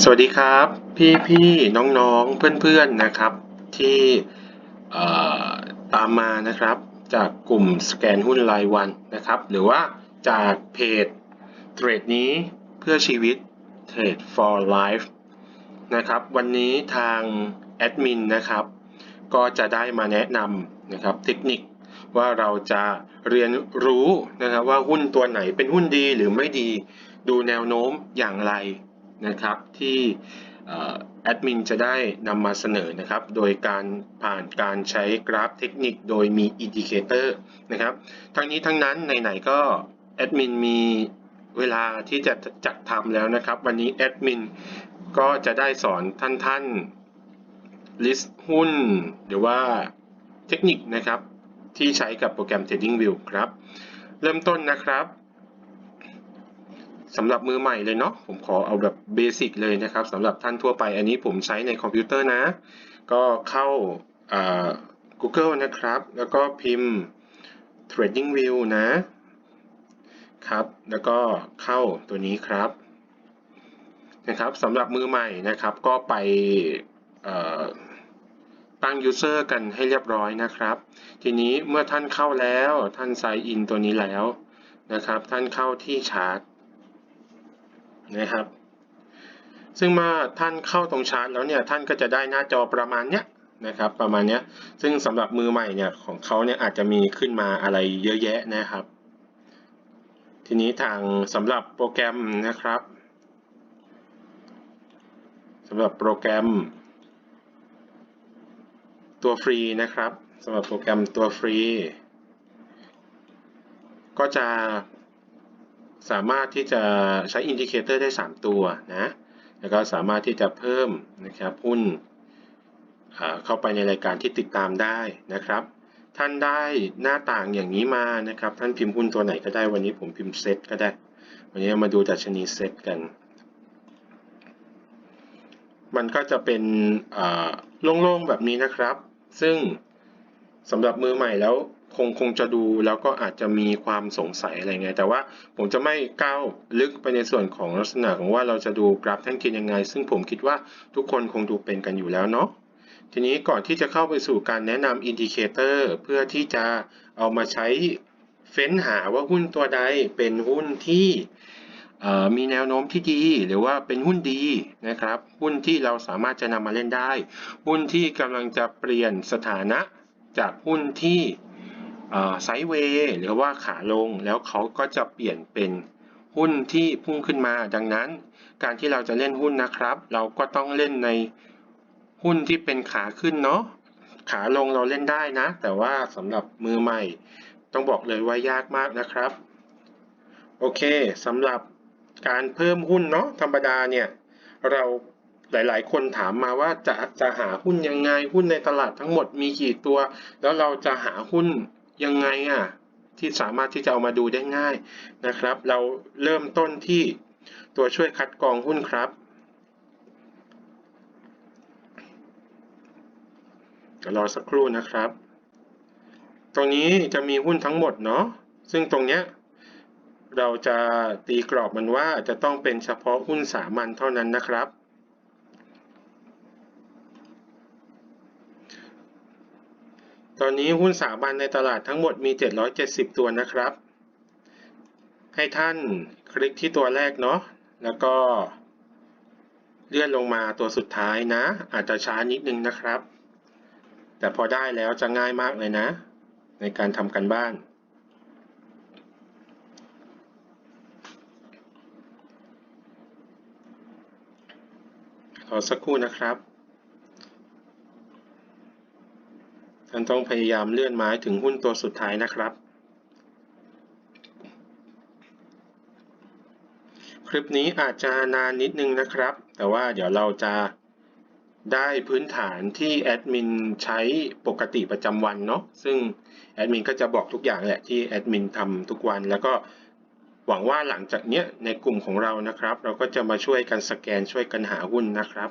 สวัสดีครับ พี่พี่น้องน้องๆเพื่อนๆนะครับ ที่ตามมานะครับ จากกลุ่มสแกนหุ้นรายวันนะครับ หรือว่าจากเพจเทรดนี้เพื่อชีวิต Trade for Life นะครับ วันนี้ทางแอดมินนะครับ ก็จะได้มาแนะนำนะครับเทคนิคว่าเราจะเรียนรู้นะครับว่าหุ้นตัวไหนเป็นหุ้นดีหรือไม่ดีดูแนวโน้มอย่างไร นะครับที่แอดมินจะได้นำมาเสนอนะครับ โดยการผ่านการใช้กราฟเทคนิคโดยมีอินดิเคเตอร์นะครับ ทั้งนี้ทั้งนั้นไหนๆก็แอดมินมีเวลาที่จะจัดทำแล้วนะครับ วันนี้แอดมินก็จะได้สอนท่านท่านๆลิสต์หุ้น หรือว่าเทคนิคนะครับ ที่ใช้กับโปรแกรม TradingView ครับ เริ่มต้นนะครับ สำหรับมือใหม่เลยเนาะผมขอเอาแบบเบสิกเลยนะครับสำหรับท่านทั่วไปอันนี้ผมใช้ในคอมพิวเตอร์นะ ก็เข้า Google นะครับ แล้วก็พิมพ์ TradingView นะครับ แล้วก็เข้าตัวนี้ครับนะครับสำหรับมือใหม่นะครับก็ไปตั้ง user กันให้เรียบร้อยนะครับ ทีนี้เมื่อท่านเข้าแล้วท่าน sign in ตัวนี้แล้วนะครับ ท่านเข้าที่ชาร์ต นะครับ ซึ่งเมื่อท่านเข้าตรงชาร์ตแล้วเนี่ยท่านก็จะได้หน้าจอประมาณเนี้ยนะครับ ประมาณเนี้ย ซึ่งสำหรับมือใหม่เนี่ยของเขาเนี่ยอาจจะมีขึ้นมาอะไรเยอะแยะนะครับ ทีนี้ทางสำหรับโปรแกรมนะครับสำหรับโปรแกรม ตัวฟรีนะครับสำหรับโปรแกรมตัวฟรี ก็จะ สามารถที่จะใช้อินดิเคเตอร์ได้ 3 ตัวนะแล้วก็สามารถที่จะเพิ่มนะครับหุ้นเข้าไปในรายการที่ติดตามได้นะครับ ท่านได้หน้าต่างอย่างนี้มานะครับ ท่านพิมพ์หุ้นตัวไหนก็ได้วันนี้ผมพิมพ์เซตก็ได้ วันนี้มาดูดัชนีเซตกัน มันก็จะเป็นโล่งๆแบบนี้นะครับ ซึ่งสำหรับมือใหม่แล้ว คงคงจะดูแล้วก็อาจจะมีความสงสัยอะไรไงแต่ว่าผมจะไม่ก้าวลึกไปในส่วนของลักษณะของว่าเราจะดูกราฟแท่งเทียนยังไง ซึ่งผมคิดว่าทุกคนคงดูเป็นกันอยู่แล้วเนาะทีนี้ก่อนที่จะเข้าไปสู่การแนะนำอินดิเคเตอร์เพื่อที่จะเอามาใช้เฟ้นหาว่าหุ้นตัวใดเป็นหุ้นที่มีแนวโน้มที่ดีหรือว่าเป็นหุ้นดีนะครับ หุ้นที่เราสามารถจะนำมาเล่นได้ หุ้นที่กำลังจะเปลี่ยนสถานะจากหุ้นที่ ไซด์เวย์หรือว่าขาลงแล้วเขาก็จะเปลี่ยนเป็นหุ้นที่พุ่งขึ้นมา ดังนั้น การที่เราจะเล่นหุ้นนะครับ เราก็ต้องเล่นในหุ้นที่เป็นขาขึ้นเนาะขาลงเราเล่นได้นะ แต่ว่าสำหรับมือใหม่ ต้องบอกเลยว่ายากมากนะครับ โอเคสำหรับการเพิ่มหุ้นเนาะธรรมดาเนี่ยเราหลาย ๆ คนถามมาว่าจะจะหาหุ้นยังไงหุ้นในตลาดทั้งหมดมีกี่ตัว แล้วเราจะหาหุ้น ยังไงอะที่สามารถที่จะเอามาดูได้ง่ายนะครับ เราเริ่มต้นที่ตัวช่วยคัดกรองหุ้นครับ รอสักครู่นะครับ ตรงนี้จะมีหุ้นทั้งหมดเนาะซึ่งตรงเนี้ยเราจะตีกรอบมันว่าจะต้องเป็นเฉพาะหุ้นสามัญเท่านั้นนะครับ ตอนนี้หุ้นสาบันในตลาดทั้งหมดมี 770 ตัวนะครับ ให้ท่านคลิกที่ตัวแรกเนาะ แล้วก็เลื่อนลงมาตัวสุดท้ายนะ อาจจะช้านิดนึงนะครับ แต่พอได้แล้วจะง่ายมากเลยนะ ในการทำกันบ้าน ขอสักครู่นะครับ ท่านต้องพยายามเลื่อนไม้ถึงหุ้นตัวสุดท้ายนะครับ คลิปนี้อาจจะนานนิดนึงนะครับ แต่ว่าเดี๋ยวเราจะได้พื้นฐานที่แอดมินใช้ปกติประจำวันเนาะซึ่งแอดมินก็จะบอกทุกอย่างแหละที่แอดมินทำทุกวัน แล้วก็หวังว่าหลังจากเนี้ยในกลุ่มของเรานะครับ เราก็จะมาช่วยกันสแกนช่วยกันหาหุ้นนะครับ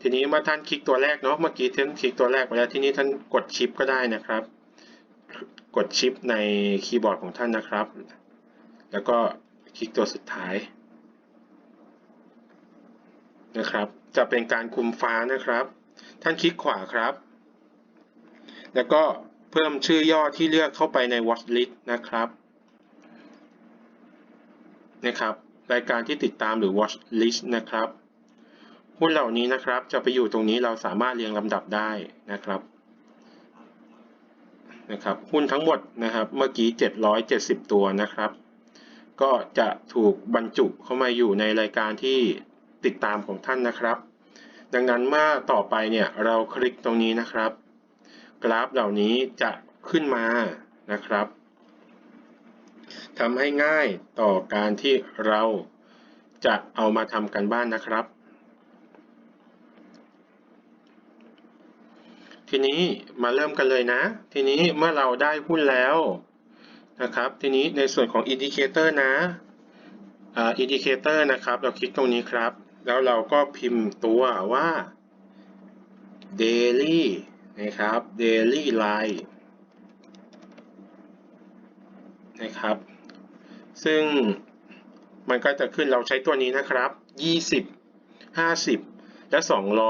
ทีนี้เมื่อท่านคลิกตัวแรกเนาะเมื่อกี้ท่านคลิกตัวแรกไปแล้วทีนี้ท่านกดชิปก็ได้นะครับ กดชิปในคีย์บอร์ดของท่านนะครับ แล้วก็คลิกตัวสุดท้ายนะครับ จะเป็นการคุมฟ้านะครับ ท่านคลิกขวาครับ แล้วก็เพิ่มชื่อย่อที่เลือกเข้าไปใน watch list นะครับนะครับ รายการที่ติดตามหรือ watch list นะครับ หุ้นเหล่านี้นะครับ จะไปอยู่ตรงนี้เราสามารถเรียงลำดับได้นะครับนะครับ หุ้นทั้งหมดนะครับ เมื่อกี้ 770 ตัวนะครับ ก็จะถูกบรรจุเข้ามาอยู่ในรายการที่ติดตามของท่านนะครับ ดังนั้นเมื่อต่อไปเนี่ยเราคลิกตรงนี้นะครับ กราฟเหล่านี้จะขึ้นมานะครับทำให้ง่ายต่อการที่เราจะเอามาทำกันบ้านนะครับ ทีนี้มาเริ่มกันเลยนะ ทีนี้เมื่อเราได้หุ้นแล้วนะครับ ทีนี้ในส่วนของอินดิเคเตอร์นะอินดิเคเตอร์นะครับ เราคลิกตรงนี้ครับ แล้วเราก็พิมพ์ตัวว่า daily นะครับ daily line นะครับ ซึ่งมันก็จะขึ้นเราใช้ตัวนี้นะครับ 20 50 และ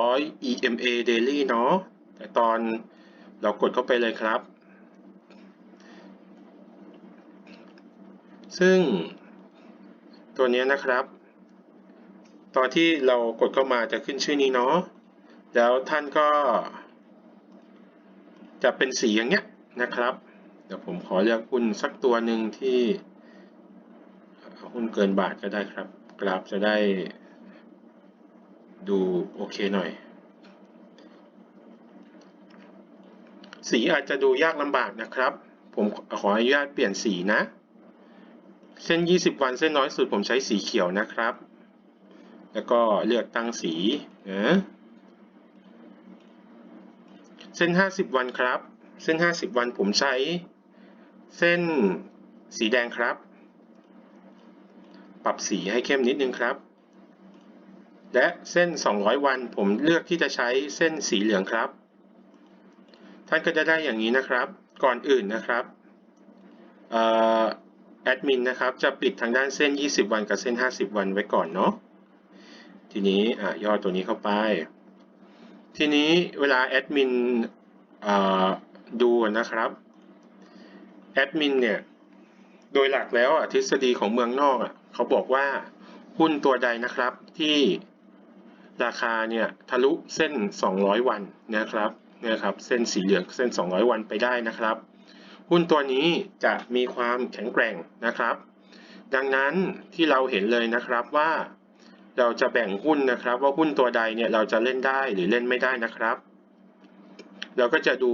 200 EMA daily เนาะ แต่ตอนเรากดเข้าไปเลยครับ ซึ่งตัวนี้นะครับ ตอนที่เรากดเข้ามาจะขึ้นชื่อนี้เนาะแล้วท่านก็ จะเป็นสีอย่างเงี้ยนะครับ เดี๋ยวผมขอเลือกหุ้นสักตัวหนึ่งที่หุ้นเกินบาทก็ได้ครับ กราฟจะได้ดูโอเคหน่อย สีอาจจะดูยากลำบากนะครับ ผมขออนุญาตเปลี่ยนสีนะ เส้น 20 วันเส้นน้อยสุดผมใช้สีเขียวนะครับ แล้วก็เลือกตั้งสีนะเส้น 50 วันครับ เส้น 50 วันผมใช้ เส้นสีแดงครับ ปรับสีให้เข้มนิดนึงครับ และเส้น 200 วันผมเลือกที่จะใช้เส้นสีเหลืองครับ ท่านก็จะได้อย่างนี้นะครับ ก่อนอื่นนะครับแอดมินนะครับจะปิดทางด้านเส้น 20 วันกับเส้น 50 วันไว้ก่อนเนาะทีนี้ย่อตัวนี้เข้าไป ทีนี้เวลาแอดมินดูนะครับแอดมินเนี่ยโดยหลักแล้วทฤษฎีของเมืองนอกเขาบอกว่าหุ้นตัวใดนะครับที่ราคาเนี่ยทะลุเส้น 200 วันนะครับ นะครับเส้นสีเหลืองเส้น 200 วันไปได้นะครับ หุ้นตัวนี้จะมีความแข็งแกร่งนะครับ ดังนั้นที่เราเห็นเลยนะครับว่าเราจะแบ่งหุ้นนะครับ ว่าหุ้นตัวใดเนี่ยเราจะเล่นได้หรือเล่นไม่ได้นะครับ เราก็จะดู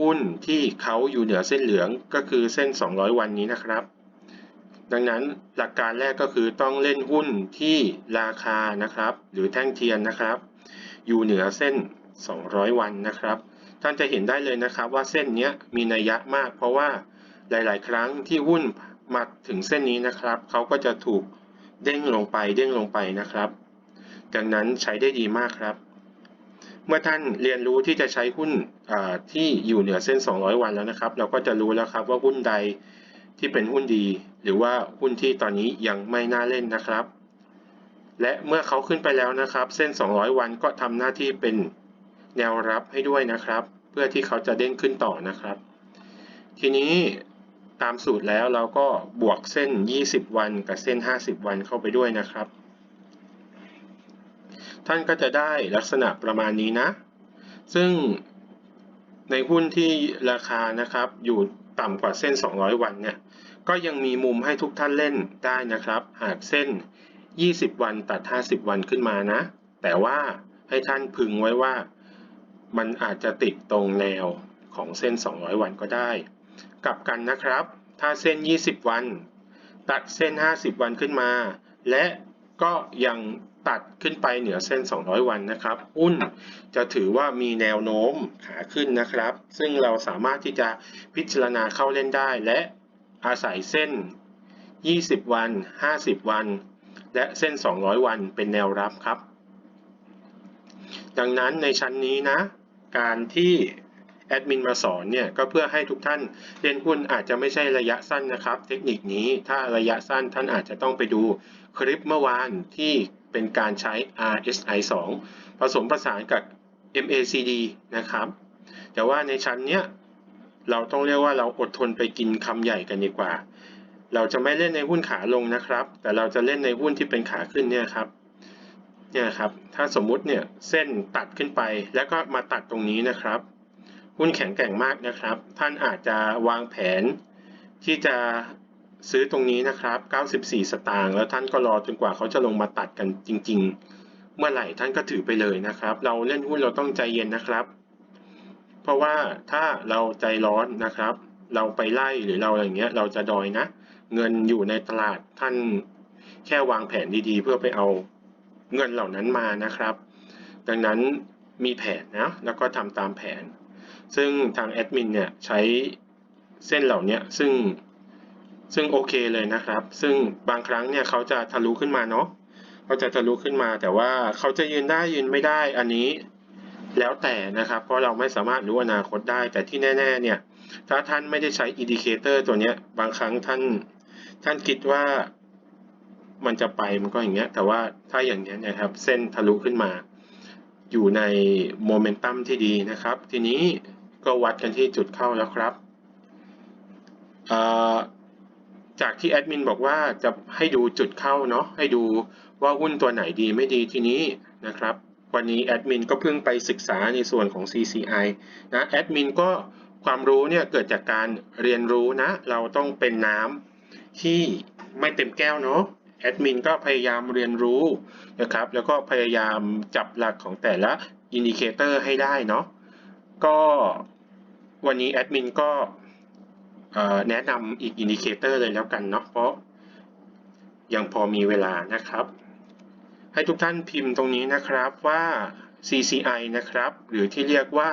หุ้นที่เขาอยู่เหนือเส้นเหลืองก็คือเส้น 200 วันนี้นะครับ ดังนั้นหลักการแรกก็คือต้องเล่นหุ้นที่ราคานะครับ หรือแท่งเทียนนะครับ อยู่เหนือเส้น 200 วันนะครับ ท่านจะเห็นได้เลยนะครับว่าเส้นนี้มีนัยยะมาก เพราะว่าหลาย ๆ ครั้งที่หุ้นมาถึงเส้นนี้นะครับเขาก็จะถูกเด้งลงไปเด้งลงไปนะครับ ดังนั้นใช้ได้ดีมากครับ เมื่อท่านเรียนรู้ที่จะใช้หุ้นที่อยู่เหนือเส้น 200 วันแล้วนะครับ เราก็จะรู้แล้วครับว่าหุ้นใดที่เป็นหุ้นดี หรือว่าหุ้นที่ตอนนี้ยังไม่น่าเล่นนะครับ และเมื่อเขาขึ้นไปแล้วนะครับ เส้น 200 วันก็ทำหน้าที่เป็น แนวรับให้ด้วยนะครับ เพื่อที่เขาจะเด้งขึ้นต่อนะครับ ทีนี้ตามสูตรแล้วเราก็บวกเส้น 20 วันกับเส้น 50 วันเข้าไปด้วยนะครับ ท่านก็จะได้ลักษณะประมาณนี้นะ ซึ่งในหุ้นที่ราคานะครับอยู่ต่ำกว่าเส้น 200 วันเนี่ยก็ยังมีมุมให้ทุกท่านเล่นได้นะครับ หากเส้น 20 วันตัด 50 วันขึ้นมานะ แต่ว่าให้ท่านพึงไว้ว่า มันอาจจะติดตรงแนวของเส้น 200 วันก็ได้ กลับกันนะครับ ถ้าเส้น 20 วัน ตัดเส้น 50 วันขึ้นมา และก็ยังตัดขึ้นไปเหนือเส้น 200 วันนะครับหุ้นจะถือว่ามีแนวโน้มขาขึ้นนะครับ ซึ่งเราสามารถที่จะพิจารณาเข้าเล่นได้ และอาศัยเส้น 20 วัน 50 วัน และเส้น 200 วันเป็นแนวรับครับ ดังนั้นในชั้นนี้นะ การที่แอดมินมาสอนเนี่ยก็เพื่อให้ทุกท่านเล่นหุ้นอาจจะไม่ใช่ระยะสั้นนะครับ เทคนิคนี้ถ้าระยะสั้นท่านอาจจะต้องไปดูคลิปเมื่อวานที่เป็นการใช้ RSI 2 ผสมผสานกับ MACD นะครับ แต่ว่าในชั้นเนี้ยเราต้องเรียกว่าเราอดทนไปกินคำใหญ่กันดีกว่า เราจะไม่เล่นในหุ้นขาลงนะครับ แต่เราจะเล่นในหุ้นที่เป็นขาขึ้นเนี่ยครับ เนี่ยครับถ้าสมมุติเนี่ยเส้นตัดขึ้นไปแล้วก็มาตัดตรงนี้นะครับ หุ้นแข็งแกร่งมากนะครับ ท่านอาจจะวางแผน ที่จะซื้อตรงนี้นะครับ 94 สตางค์แล้วท่านก็รอจนกว่าเขาจะลงมาตัดกันจริง ๆ เมื่อไหร่ท่านก็ถือไปเลยนะครับ เราเล่นหุ้นเราต้องใจเย็นนะครับ เพราะว่าถ้าเราใจร้อนนะครับ เราไปไล่หรือเราอย่างเงี้ยเราจะดอยนะ เงินอยู่ในตลาดท่านแค่วางแผนดีๆ เพื่อไปเอา เงินเหล่านั้นมานะครับ ดังนั้นมีแผนนะแล้วก็ทำตามแผน ซึ่งทางแอดมินเนี่ยใช้เส้นเหล่านี้ซึ่งซึ่งโอเคเลยนะครับ ซึ่งบางครั้งเนี่ยเขาจะทะลุขึ้นมาเนาะเขาจะทะลุขึ้นมาแต่ว่าเขาจะยืนได้ยืนไม่ได้อันนี้แล้วแต่นะครับ เพราะเราไม่สามารถรู้อนาคตได้ แต่ที่แน่ ๆ เนี่ย ถ้าท่านไม่ได้ใช้อินดิเคเตอร์ตัวนี้บางครั้งท่าน ท่านคิดว่า มันจะไปมันก็อย่างเงี้ย แต่ว่าถ้าอย่างเนี้ยนะครับ เส้นทะลุขึ้นมา อยู่ในโมเมนตัมที่ดีนะครับ ทีนี้ก็วัดกันที่จุดเข้าแล้วครับ จากที่แอดมินบอกว่าจะให้ดูจุดเข้าเนาะ ให้ดูว่าหุ้นตัวไหนดีไม่ดีทีนี้นะครับ วันนี้แอดมินก็เพิ่งไปศึกษาในส่วนของ CCI นะ แอดมินก็ความรู้เนี่ยเกิดจากการเรียนรู้นะ เราต้องเป็นน้ำที่ไม่เต็มแก้วเนาะ แอดมินก็พยายามเรียนรู้นะครับ แล้วก็พยายามจับหลักของแต่ละอินดิเคเตอร์ให้ได้เนาะก็วันนี้แอดมินก็แนะนำอีกอินดิเคเตอร์เลยแล้วกันเนาะเพราะยังพอมีเวลานะครับ ให้ทุกท่านพิมพ์ตรงนี้นะครับว่า CCI นะครับ หรือที่เรียกว่า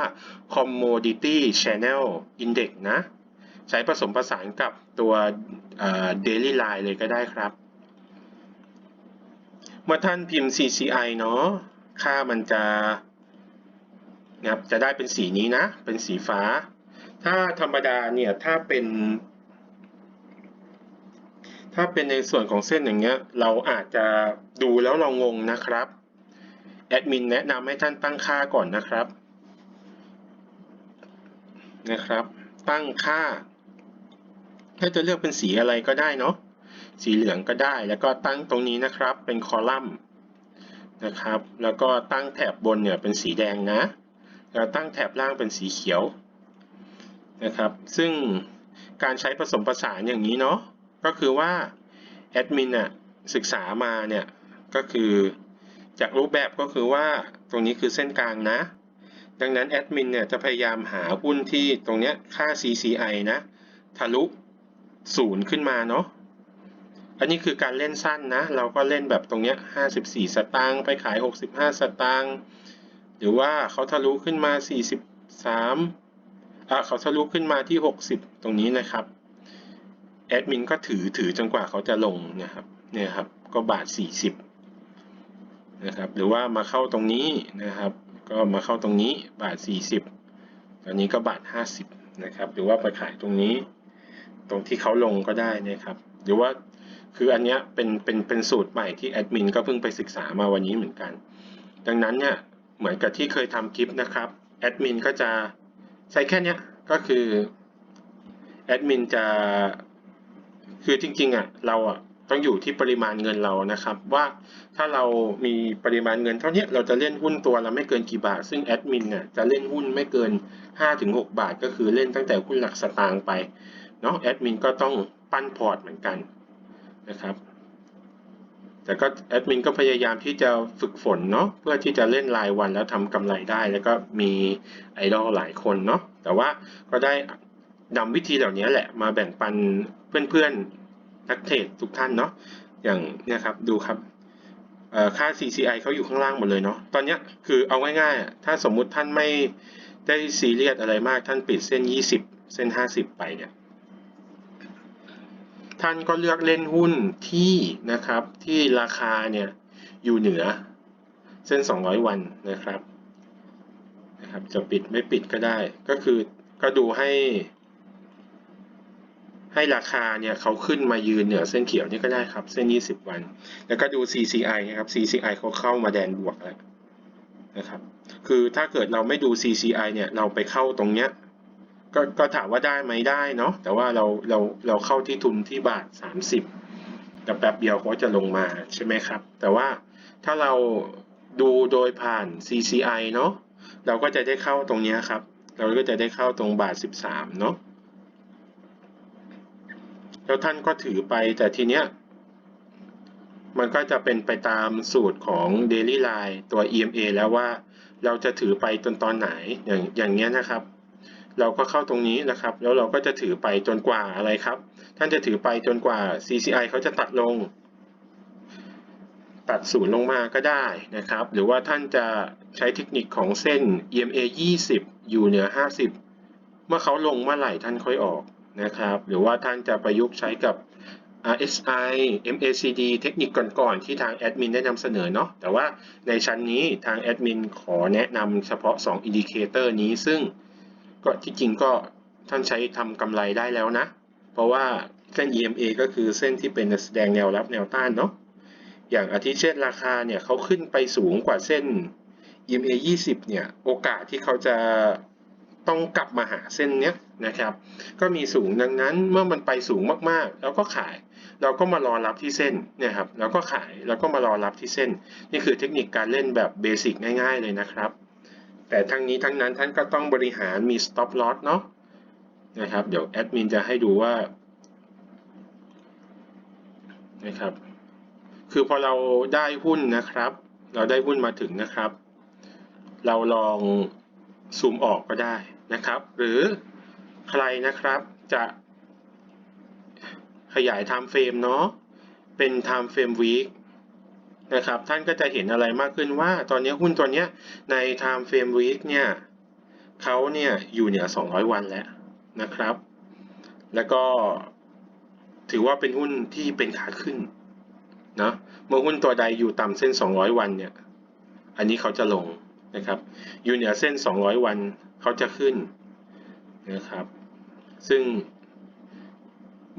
Commodity Channel Index นะ ใช้ผสมผสานกับตัว Daily Line เลยก็ได้ครับ เมื่อท่านพิมพ์ CCI เนาะค่ามันจะนะครับจะได้เป็นสีนี้นะ เป็นสีฟ้า ถ้าธรรมดาเนี่ย ถ้าเป็น ถ้าเป็นในส่วนของเส้นอย่างเงี้ย เราอาจจะดูแล้วเรางงนะครับ แอดมินแนะนำให้ท่านตั้งค่าก่อนนะครับ นะครับ ตั้งค่าถ้าจะเลือกเป็นสีอะไรก็ได้เนาะ สีเหลืองก็ได้ แล้วก็ตั้งตรงนี้นะครับเป็นคอลัมน์นะครับ แล้วก็ตั้งแถบบนเนี่ยเป็นสีแดงนะ แล้วตั้งแถบล่างเป็นสีเขียวนะครับ ซึ่งการใช้ผสมผสานอย่างนี้เนาะ ก็คือว่าแอดมินน่ะศึกษามาเนี่ยก็คือจากรูปแบบก็คือว่าตรงนี้คือเส้นกลางนะ ดังนั้นแอดมินเนี่ยจะพยายามหาหุ้นที่ตรงเนี้ยค่า CCI นะ ทะลุศูนย์ขึ้นมาเนาะ อันนี้คือการเล่นสั้นนะ เราก็เล่นแบบตรงเนี้ย54สตางค์ไปขาย65สตางค์หรือว่าเขาทะลุขึ้นมา43อ่าเขาทะลุขึ้นมาที่60ตรงนี้นะครับแอดมินก็ถือถือจนกว่าเขาจะลงนะครับเนี่ยครับก็บาท40นะครับหรือว่ามาเข้าตรงนี้นะครับ ก็มาเข้าตรงนี้บาท40ตอนนี้ก็บาท50นะครับหรือว่าไปขายตรงนี้ ตรงที่เขาลงก็ได้นะครับ หรือว่า คืออันเนี้ยเป็นเป็นเป็นสูตรใหม่ที่แอดมินก็เพิ่งไปศึกษามาวันนี้เหมือนกัน ดังนั้นเนี่ยเหมือนกับที่เคยทำคลิปนะครับแอดมินก็จะใช้แค่นี้ก็คือแอดมินจะคือจริงๆอะเราอะต้องอยู่ที่ปริมาณเงินเรานะครับ ว่าถ้าเรามีปริมาณเงินเท่านี้เราจะเล่นหุ้นตัวละไม่เกินกี่บาท ซึ่งแอดมินเนี่ยจะเล่นหุ้นไม่เกิน 5-6 บาท ก็คือเล่นตั้งแต่หุ้นหลักสตางค์ไปเนาะแอดมินก็ต้องปั้นพอร์ตเหมือนกัน นะครับแต่ก็แอดมินก็พยายามที่จะฝึกฝนเนาะเพื่อที่จะเล่นรายวันแล้วทำกำไรได้ แล้วก็มีไอดอลหลายคนเนาะแต่ว่าก็ได้นำวิธีเหล่านี้แหละมาแบ่งปันเพื่อนๆนักเทรดทุกท่านเนาะอย่างเนี่ยครับดูครับค่า CCI เขาอยู่ข้างล่างหมดเลยเนาะตอนนี้คือเอาง่ายๆถ้าสมมุติท่านไม่ได้ซีเรียสอะไรมากท่านปิดเส้น 20 เส้น 50 ไปเนี่ย ท่านก็เลือกเล่นหุ้นที่นะครับที่ราคาเนี่ยอยู่เหนือเส้น 200 วันนะครับนะครับ จะปิดไม่ปิดก็ได้ ก็คือก็ดูให้ ให้ราคาเนี่ยเขาขึ้นมายืนเหนือเส้นเขียวนี่ก็ได้ครับ เส้น 20 วัน แล้วก็ดู CCI นะครับ CCI เขาเข้ามาแดนบวกแล้วนะครับ คือถ้าเกิดเราไม่ดู CCI เนี่ยเราไปเข้าตรงเนี้ย ก็ก็ถามว่าได้ไหมได้เนาะแต่ว่าเราเราเราเข้าที่ทุนที่บาท 30แต่แป๊บเดียวเขาจะลงมาใช่ไหมครับ แต่ว่าถ้าเราดูโดยผ่าน CCI เนาะเราก็จะได้เข้าตรงเนี้ยครับ เราก็จะได้เข้าตรงบาท 13เนาะแล้วท่านก็ถือไปแต่ทีเนี้ยมันก็จะเป็นไปตามสูตรของ Daily Line ตัว EMA แล้วว่าเราจะถือไปจนตอนไหนอย่างอย่างเงี้ยนะครับ เราก็เข้าตรงนี้นะครับ แล้วเราก็จะถือไปจนกว่าอะไรครับ ท่านจะถือไปจนกว่า CCI เขาจะตัดลง ตัดศูนย์ลงมาก็ได้นะครับ หรือว่าท่านจะใช้เทคนิคของเส้น EMA 20 อยู่เหนือ 50 เมื่อเขาลงเมื่อไหร่ท่านค่อยออกนะครับ หรือว่าท่านจะประยุกต์ใช้กับ RSI MACD เทคนิคก่อนๆ ที่ทางแอดมินได้นำเสนอเนาะ แต่ว่าในชั้นนี้ทางแอดมินขอแนะนำเฉพาะ 2 อินดิเคเตอร์นี้ซึ่ง ก็ที่จริงก็ท่านใช้ทำกำไรได้แล้วนะ เพราะว่าเส้น EMA ก็คือเส้นที่เป็นแสดงแนวรับแนวต้านเนาะอย่างอาทิเช่นราคาเนี่ยเขาขึ้นไปสูงกว่าเส้น EMA 20 เนี่ย โอกาสที่เขาจะต้องกลับมาหาเส้นเนี้ยนะครับ ก็มีสูงดังนั้นเมื่อมันไปสูงมากๆ แล้วก็ขาย เราก็มารอรับที่เส้นเนี่ยครับแล้วก็ขายแล้วก็มารอรับที่เส้น นี่คือเทคนิคการเล่นแบบเบสิกง่าย ๆ เลยนะครับ แต่ทั้งนี้ทั้งนั้นท่านก็ต้องบริหารมี stop loss เนาะนะครับ เดี๋ยวแอดมินจะให้ดูว่านะครับ คือพอเราได้หุ้นนะครับ เราได้หุ้นมาถึงนะครับ เราลองซูมออกก็ได้นะครับ หรือใครนะครับจะขยาย time frame เนาะเป็น time frame week นะครับ ท่านก็จะเห็นอะไรมากขึ้นว่าตอนนี้หุ้นตัวเนี้ยใน time frame week เนี่ยเขาเนี่ยอยู่เหนือ 200 วันแล้วนะครับ แล้วก็ถือว่าเป็นหุ้นที่เป็นขาขึ้นนะเมื่อหุ้นตัวใดอยู่ต่ำเส้น 200 วันเนี่ย อันนี้เขาจะลงนะครับ อยู่เหนือเส้น 200 วันเขาจะขึ้นนะครับ ซึ่ง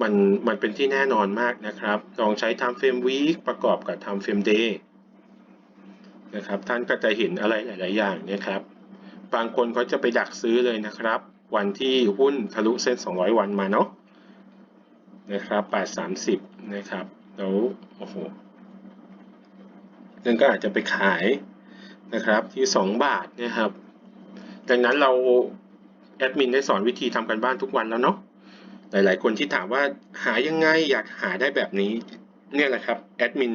มันมันเป็นที่แน่นอนมากนะครับ ลองใช้ time frame week ประกอบกับ time frame day นะครับ ท่านก็จะเห็นอะไรหลาย ๆ อย่างนะครับ บางคนเขาจะไปดักซื้อเลยนะครับ วันที่หุ้นทะลุเส้น 200 วันมาเนาะนะครับ830 นะครับแล้วโอ้โหนั่นก็อาจจะไปขายนะครับที่ 2 บาทนะครับ ดังนั้นเราแอดมินได้สอนวิธีทำกันบ้านทุกวันแล้วเนาะ หลาย ๆ คนที่ถามว่าหายังไงอยากหาได้แบบนี้ เนี่ยแหละครับแอดมิน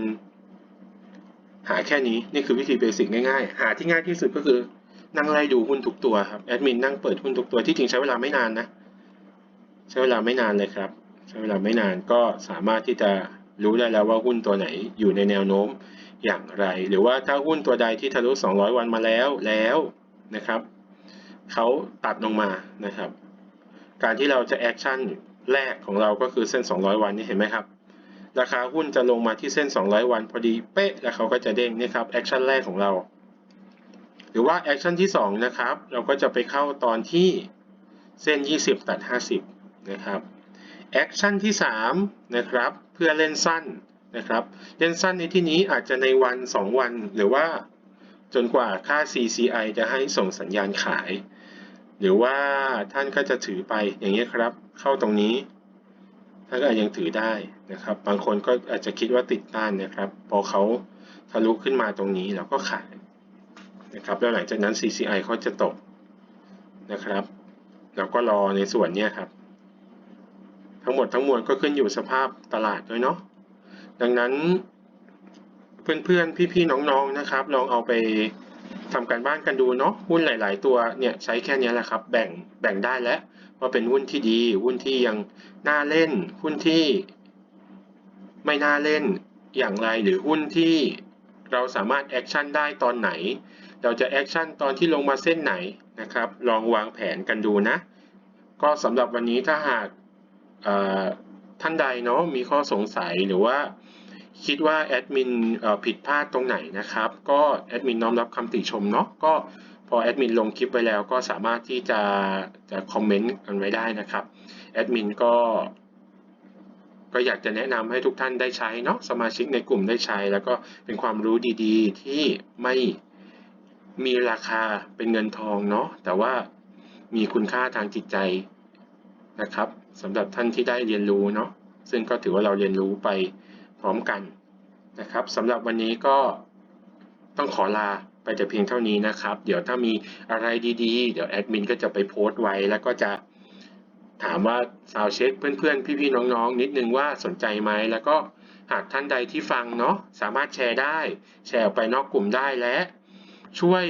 หาแค่นี้นี่คือวิธีเบสิกง่าย ๆ หาที่ง่ายที่สุดก็คือนั่งไล่ดูหุ้นทุกตัวครับแอดมินนั่งเปิดหุ้นทุกตัวที่จริงใช้เวลาไม่นานนะใช้เวลาไม่นานเลยครับ ใช้เวลาไม่นานก็สามารถที่จะรู้ได้แล้วว่าหุ้นตัวไหนอยู่ในแนวโน้มอย่างไร หรือว่าถ้าหุ้นตัวใดที่ทะลุ 200 วันมาแล้วแล้วนะครับเขาตัดลงมานะครับ การที่เราจะแอคชั่น แรกของเราก็คือเส้น 200 วันนี่เห็นไหมครับ ราคาหุ้นจะลงมาที่เส้น 200 วันพอดีเป๊ะแล้วเขาก็จะเด้งนี่ครับแอคชั่นแรกของเรา หรือว่าแอคชั่นที่2นะครับเราก็จะไปเข้าตอนที่เส้น 20 ตัด 50 นะครับแอคชั่นที่3นะครับเพื่อเล่นสั้นนะครับเล่นสั้นในที่นี้อาจจะในวัน 2 วันหรือว่าจนกว่าค่า CCI จะให้ส่งสัญญาณขาย หรือว่าท่านก็จะถือไปอย่างนี้ครับ เข้าตรงนี้ท่านก็อาจยังถือได้นะครับ บางคนก็อาจจะคิดว่าติดต้านนะครับ พอเขาทะลุขึ้นมาตรงนี้เราก็ขายนะครับ แล้วหลังจากนั้น CCI เขาจะตกนะครับ เราก็รอในส่วนนี้ครับ ทั้งหมดทั้งมวลก็ขึ้นอยู่สภาพตลาดด้วยเนาะ ดังนั้นเพื่อนๆ พี่ๆ น้องๆ นะครับ ลองเอาไปทำการบ้านกันดูเนาะ หุ้นหลาย ๆ ตัวเนี่ยใช้แค่นี้แหละครับ แบ่งแบ่งได้แล้ว ว่าเป็นหุ้นที่ดี หุ้นที่ยังน่าเล่น หุ้นที่ไม่น่าเล่นอย่างไร หรือหุ้นที่เราสามารถแอคชั่นได้ตอนไหน เราจะแอคชั่นตอนที่ลงมาเส้นไหนนะครับ ลองวางแผนกันดูนะ ก็สำหรับวันนี้ถ้าหากท่านใดเนาะมีข้อสงสัยหรือว่าคิดว่าแอดมินผิดพลาดตรงไหนนะครับ ก็แอดมินน้อมรับคำติชมเนาะก็ พอแอดมินลงคลิปไว้แล้วก็สามารถที่จะจะคอมเมนต์กันไว้ได้นะครับแอดมินก็ก็อยากจะแนะนำให้ทุกท่านได้ใช้เนาะสมาชิกในกลุ่มได้ใช้ แล้วก็เป็นความรู้ดีๆ ที่ไม่มีราคาเป็นเงินทองเนาะแต่ว่ามีคุณค่าทางจิตใจนะครับสำหรับท่านที่ได้เรียนรู้เนาะซึ่งก็ถือว่าเราเรียนรู้ไปพร้อมกันนะครับสำหรับวันนี้ก็ต้องขอลา ไปแต่เพียงเท่านี้นะครับ เดี๋ยวถ้ามีอะไรดีๆ เดี๋ยวแอดมินก็จะไปโพสต์ไว้ แล้วก็จะถามว่าซาวเช็คเพื่อนๆ พี่ๆ น้องๆ นิดนึงว่าสนใจไหม แล้วก็หากท่านใดที่ฟังเนาะสามารถแชร์ได้ แชร์ออกไปนอกกลุ่มได้และ ช่วย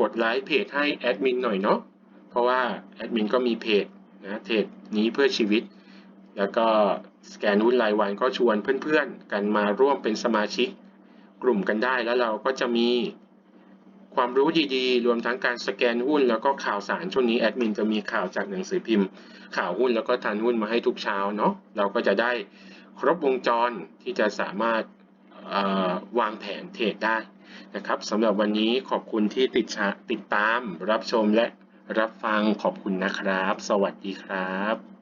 กดไลค์เพจให้แอดมินหน่อยเนาะเพราะว่าแอดมินก็มีเพจนะเพจนี้เพื่อชีวิต แล้วก็สแกนหุ้นรายวันก็ชวนเพื่อนๆ กันมาร่วมเป็นสมาชิก กลุ่มกันได้แล้วเราก็จะมีความรู้ดีๆ รวมทั้งการสแกนหุ้นแล้วก็ข่าวสารช่วงนี้แอดมินจะมีข่าวจากหนังสือพิมพ์ ข่าวหุ้นแล้วก็ทันหุ้นมาให้ทุกเช้าเนาะเราก็จะได้ครบวงจรที่จะสามารถวางแผนเทรดได้นะครับสำหรับวันนี้ขอบคุณที่ติดติดตาม รับชมและรับฟังขอบคุณนะครับ สวัสดีครับ